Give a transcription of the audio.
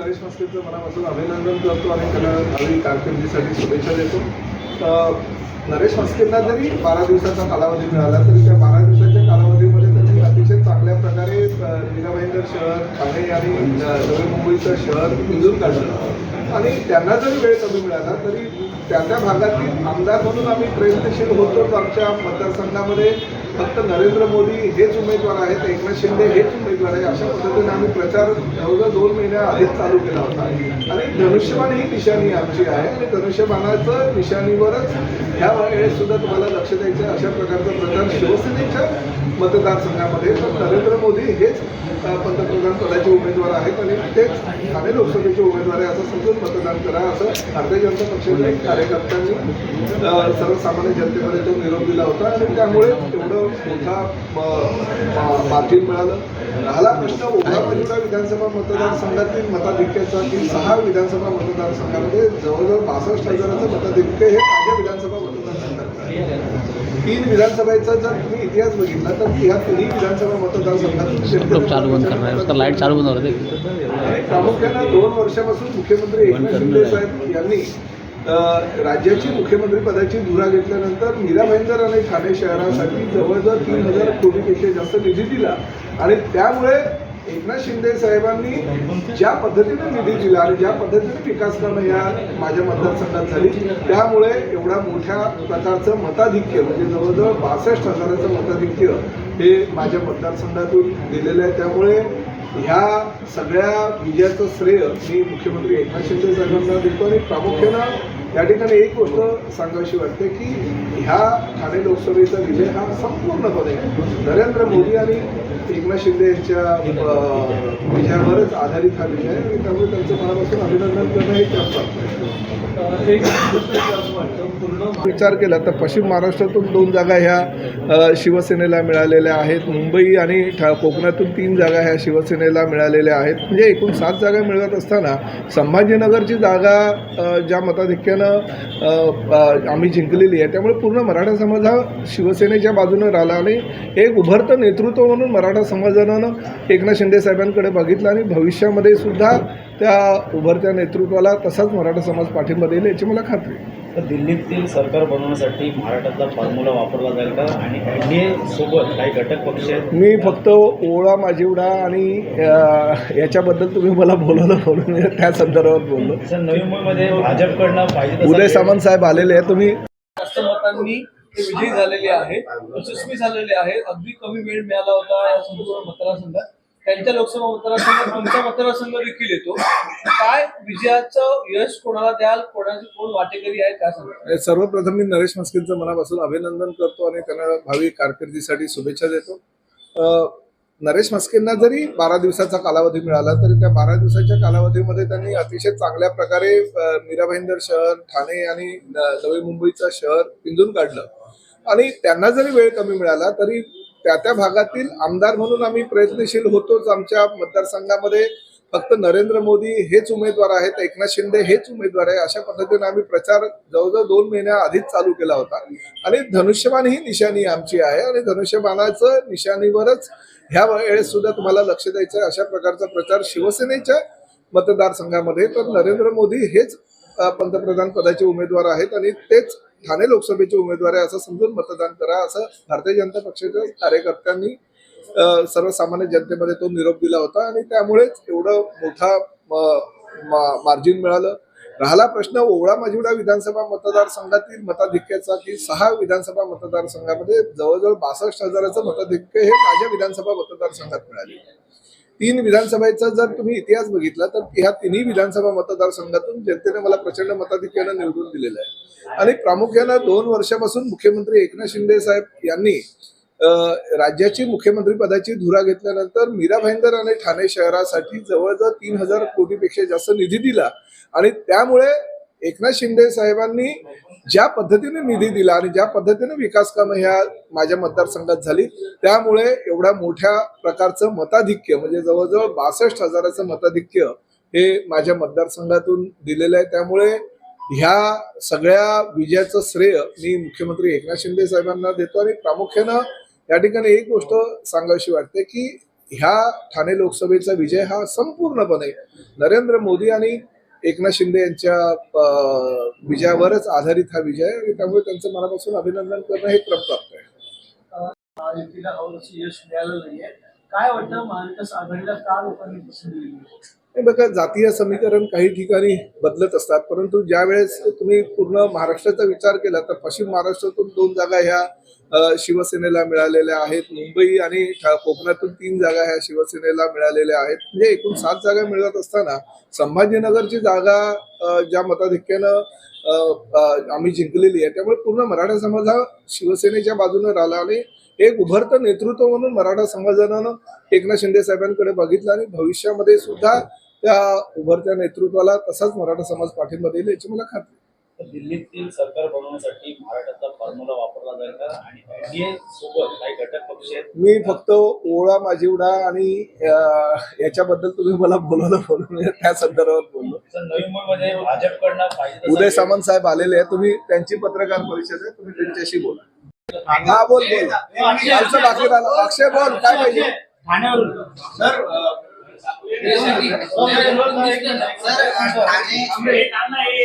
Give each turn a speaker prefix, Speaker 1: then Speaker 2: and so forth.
Speaker 1: नरेश मस्केचं मनापासून अभिनंदन करतो आणि त्याला नवीन कारकिर्दीसाठी शुभेच्छा देतो. नरेश मस्केंना जरी बारा दिवसाचा कालावधी मिळाला तरी त्या बारा दिवसाच्या कालावधीमध्ये त्यांनी अतिशय चांगल्या प्रकारे अ, शहर ठाणे आणि नवी मुंबईचं शहर पिंजून काढलं. आणि त्यांना जरी वेळ कमी मिळाला तरी त्या त्या भागातील आमदार म्हणून आम्ही प्रयत्नशील होतोच आमच्या मतदारसंघामध्ये फक्त नरेंद्र मोदी हेच उमेदवार आहेत एकनाथ शिंदे हेच उमेदवार आहे अशा पद्धतीने आम्ही प्रचार जवळजवळ दोन महिन्या आधीच चालू केला होता. आणि धनुष्यबाण ही निशाणी आमची आहे आणि धनुष्यबाणाचं निशाणीवरच ह्या वेळेस सुद्धा तुम्हाला लक्ष द्यायचं अशा प्रकारचा प्रचार शिवसेनेच्या मतदारसंघामध्ये. तर नरेंद्र मोदी हेच पंतप्रधान पदाचे उमेदवार आहेत आणि तेच ठाणे लोकसभेचे उमेदवार आहे असं समजून मतदान करा असं भारतीय जनता पक्षाच्या कार्यकर्त्यांनी सर्वसामान्य जनतेमध्ये तो निरोप दिला होता. आणि त्यामुळे एवढं मोठा मार्जिन मिळालं. राहिला प्रश्न मजुरा विधानसभा मतदारसंघातील मताधिक्याचा की सहा विधानसभा मतदारसंघामध्ये जवळजवळ बासष्ट हजाराचं मताधिक्य हे माझ्या विधानसभा मतदारसंघात. तीन विधानसभेचा जर तुम्ही इतिहास बघितला तर ह्या तिन्ही विधानसभा मतदारसंघातून
Speaker 2: लोग चालू
Speaker 1: प्रामुख्यानं दोन वर्षापासून मुख्यमंत्री एकनाथ शिंदे साहेब यांनी राज्याची मुख्यमंत्री पदाची धुरा घेतल्यानंतर मीरा आणि ठाणे शहरासाठी. जवळजवळ तीन हजार कोटीपेक्षा जास्त निधी दिला. आणि त्यामुळे एकनाथ शिंदे साहेबांनी ज्या पद्धतीने निधी दिला आणि ज्या पद्धतीने विकास कामं या माझ्या मतदारसंघात झाली त्यामुळे एवढ्या मोठ्या प्रकारचं मताधिक्य म्हणजे जवळजवळ बासष्ट हजाराचं मताधिक्य हे माझ्या मतदारसंघातून दिलेलं आहे. त्यामुळे ह्या सगळ्या विजयाचं श्रेय मी मुख्यमंत्री एकनाथ शिंदे साहेबांना देतो आणि प्रामुख्यानं या ठिकाणी एक गोष्ट सांगावीशी वाटते की ह्या ठाणे लोकसभेचा विजय हा संपूर्णपणे नरेंद्र मोदी आणि एकनाथ शिंदे यांच्या विजयावरच आधारित हा विजय आणि त्यामुळे त्यांचं मनापासून अभिनंदन करणं हे त्याच एक असं वाटतं विचार केला तर पश्चिम महाराष्ट्रातून दोन जागा ह्या शिवसेनेला मिळालेल्या आहेत. मुंबई आणि ठा कोकणातून तीन जागा ह्या शिवसेनेला मिळालेल्या आहेत. म्हणजे एकूण सात जागा मिळवत असताना संभाजीनगरची जागा ज्या मताधिक्यानं आम्ही जिंकलेली आहे त्यामुळे पूर्ण मराठा समाज हा शिवसेनेच्या बाजूनं राहिला आणि एक उभरतं नेतृत्व म्हणून मराठा समाजानं एकनाथ शिंदे साहेबांकडे बघितलं आणि भविष्यामध्ये सुद्धा त्या उभरत्या नेतृत्वाला तसाच मराठा समाज पाठिंबा देईल याची मला खात्री आहे.
Speaker 3: तर दिल्लीतील सरकार बनवण्यासाठी महाराष्ट्रातला फॉर्म्युला वापरला जाईल का? आणि एन डी ए सोबत काही घटक पक्ष आहेत?
Speaker 1: मी फक्त ओळा माझिवडा आणि याच्याबद्दल तुम्ही मला बोलवलं मी त्या संदर्भात बोललो.
Speaker 3: सर नवी मुंबईमध्ये भाजपकडनं पाहिजे
Speaker 1: उदय सामंत साहेब आलेले आहे तुम्ही
Speaker 4: जास्त मतांनी ते विजयी झालेले आहेत. यशस्वी झालेले आहेत. अगदी कमी वेळ मिळाला होता या संपूर्ण मतदारसंघात. त्यांच्या लोकसभा मतदारसंघात तुमचा मतदारसंघ देखील येतो. काय विजयाचं यश कोणाला द्याल कोणाची कोण वाटेकरी आहे काय सांगा
Speaker 1: सर्वप्रथम मी नरेश मस्किनचं मनापासून अभिनंदन करतो आणि त्यांना भावी कारकिर्दीसाठी शुभेच्छा देतो. नरेश मस्केंना जरी बारा दिवसाचा कालावधी मिळाला तरी त्या बारा दिवसाच्या कालावधीमध्ये त्यांनी अतिशय चांगल्या प्रकारे मीराभाईंदर मीरा भाईंदर शहर ठाणे आणि नवी मुंबईचं शहर पिंजून काढलं. आणि त्यांना जरी वेळ कमी मिळाला तरी त्या त्या भागातील आमदार म्हणून आम्ही प्रयत्नशील होतोच आमच्या मतदारसंघामध्ये. फक्त नरेंद्र मोदी हेच उमेदवार आहेत एकनाथ शिंदे हेच उमेदवार आहे अशा पद्धतीने आम्ही प्रचार जवळजवळ दोन महिन्या आधीच चालू केला होता. आणि धनुष्यबाण ही निशाणी आमची आहे आणि धनुष्यबाणाचं निशाणीवरच ह्या वेळेस सुद्धा तुम्हाला लक्ष द्यायचं आहे अशा प्रकारचा प्रचार शिवसेनेच्या मतदारसंघामध्ये. तर नरेंद्र मोदी हेच पंतप्रधान पदाचे उमेदवार आहेत आणि तेच ठाणे लोकसभेचे उमेदवार आहे असं समजून मतदान करा असं भारतीय जनता पक्षाच्या कार्यकर्त्यांनी सर्वसामान्य जनतेमध्ये तो निरोप दिला होता आणि त्यामुळेच एवढं मोठा मार्जिन मिळालं. राहिला प्रश्न ओवळा माजिवडा विधानसभा मतदारसंघातील मताधिक्याचा की सहा विधानसभा मतदारसंघामध्ये जवळजवळ बासष्ट हजाराचं मताधिक्य हे माझ्या विधानसभा मतदारसंघात मिळाले. तीन विधानसभेचा जर तुम्ही इतिहास बघितला तर ह्या तिन्ही विधानसभा मतदारसंघातून जनतेने मला प्रचंड मताधिक्यानं निवडून दिलेलं आहे. आणि प्रामुख्यानं दोन वर्षापासून मुख्यमंत्री एकनाथ शिंदे साहेब यांनी राज्याची मुख्यमंत्री पदाची धुरा घेतल्यानंतर मीरा भाईंदर आणि ठाणे शहरासाठी जवळजवळ तीन हजार कोटीपेक्षा जास्त निधी दिला. आणि त्यामुळे एकनाथ शिंदे साहेबांनी ज्या पद्धतीने निधी दिला आणि ज्या पद्धतीने विकास कामं ह्या माझ्या मतदारसंघात झाली त्यामुळे एवढ्या मोठ्या प्रकारचं मताधिक्य म्हणजे जवळजवळ बासष्ट हजाराचं मताधिक्य हे माझ्या मतदारसंघातून दिलेलं आहे. त्यामुळे ह्या सगळ्या विजयाचं श्रेय मी मुख्यमंत्री एकनाथ शिंदे साहेबांना देतो आणि प्रामुख्यानं या ठिकाणी एक गोष्ट सांगावीशी वाटते की ह्या ठाणे लोकसभेचा विजय हा संपूर्णपणे नरेंद्र मोदी आणि एकनाथ शिंदे यांच्या विजयावरच आधारित हा विजय आणि त्यामुळे त्यांचं मनापासून अभिनंदन करणं हे क्रम आहे.
Speaker 4: युतीला नाहीये. काय वाटतं महाविकास आघाडीला का लोकांनी पसंत दिली?
Speaker 1: बघा जातीय समीकरण काही ठिकाणी बदलत असतात परंतु ज्या वेळेस तुम्ही पूर्ण महाराष्ट्राचा विचार केला तर पश्चिम महाराष्ट्रातून दोन जागा ह्या शिवसेनेला मिळालेल्या आहेत. मुंबई आणि कोकणातून तीन जागा ह्या शिवसेनेला मिळालेल्या आहेत. म्हणजे एकूण सात जागा मिळत असताना संभाजीनगरची जागा ज्या मताधिक्यानं आम्ही जिंकलेली आहे त्यामुळे पूर्ण मराठा समाज हा शिवसेनेच्या बाजूने राहिला आणि एक उभरतं नेतृत्व म्हणून मराठा समाजानं एकनाथ शिंदे साहेबांकडे बघितलं आणि भविष्यामध्ये सुद्धा त्या उभरत्या नेतृत्वाला तसाच मराठा समाज पाठिंबा देईल याची मला खात्री
Speaker 3: दिल्लीतील सरकार बनवण्यासाठी महाराष्ट्राचा फॉर्म्युला वापरला जाईल का आणि एनडीए सोबत काही घटक पक्ष आहेत
Speaker 1: मी फक्त ओळा माझीवडा आणि अं, याच्याबद्दल तुम्ही मला बोलवलं म्हणून त्या संदर्भात बोललो
Speaker 3: नवी मुंबईमध्ये भाजपकडनं पाहिजे
Speaker 1: उदय सामंत साहेब आलेले आहेत तुम्ही त्यांची पत्रकार परिषद आहे तुम्ही त्यांच्याशी बोला हा बोल बोल कालचं बाकी राहिलं अक्षय बोल काय पाहिजे
Speaker 5: सर ठाणे